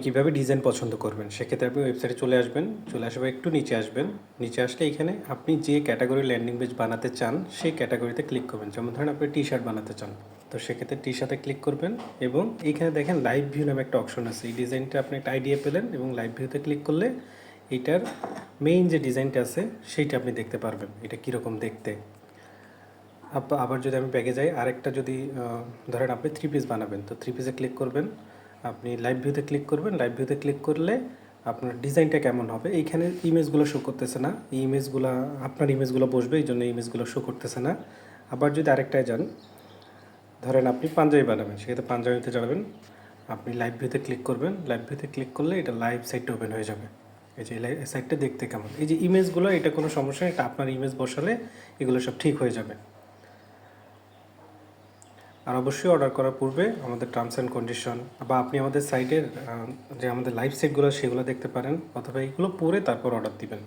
কীভাবে ডিজাইন পছন্দ করবেন? সেক্ষেত্রে আপনি ওয়েবসাইটে চলে আসবেন, চলে আসবে একটু নিচে আসবেন। নিচে আসলে এখানে আপনি যে ক্যাটাগরি ল্যান্ডিং পেজ বানাতে চান, সেই ক্যাটাগরিতে ক্লিক করবেন। যেমন ধরেন আপনি টি শার্ট বানাতে চান, তো সেক্ষেত্রে টি শার্টে ক্লিক করবেন এবং এখানে দেখেন লাইভ ভিউ নামে একটা অপশন আছে। এই ডিজাইনটা আপনি একটা আইডিয়া পেলেন এবং লাইভ ভিউতে ক্লিক করলে এটার মেইন যে ডিজাইনটা আছে, সেইটা আপনি দেখতে পারবেন। এটা কীরকম দেখতে? আব- আবার যদি আমি ব্যাগে যাই, আরেকটা যদি ধরেন আপনি থ্রি পিস বানাবেন, তো থ্রি পিসে ক্লিক করবেন। আপনি লাইভ ভিউতে ক্লিক করবেন। লাইভ ভিউতে ক্লিক করলে আপনার ডিজাইনটা কেমন হবে? এইখানে ইমেজগুলো শো করতেছে না। এই ইমেজগুলো আপনার ইমেজগুলো বসবে, এই জন্য ইমেজগুলো শো করতেছে না। আবার যদি আরেকটায় যান, ধরেন আপনি পাঞ্জাবি বানাবেন, সেক্ষেত্রে পাঞ্জাবিতে যাবেন আপনি লাইভ ভিউতে ক্লিক করবেন। লাইভ ভিউতে ক্লিক করলে এটা লাইভ সাইটটা ওপেন হয়ে যাবে। এই যে সাইটটা দেখতে কেমন? এই যে ইমেজগুলো এটা কোনো সমস্যা এটা আপনার ইমেজ বসালে এগুলো সব ঠিক হয়ে যাবে। আর অবশ্যই অর্ডার করার পূর্বে আমাদের টার্মস অ্যান্ড কন্ডিশন বা আপনি আমাদের সাইটের যে আমাদের লাইভ সেটগুলো সেগুলো দেখতে পারেন অথবা এইগুলো পরে তারপর অর্ডার দিবেন।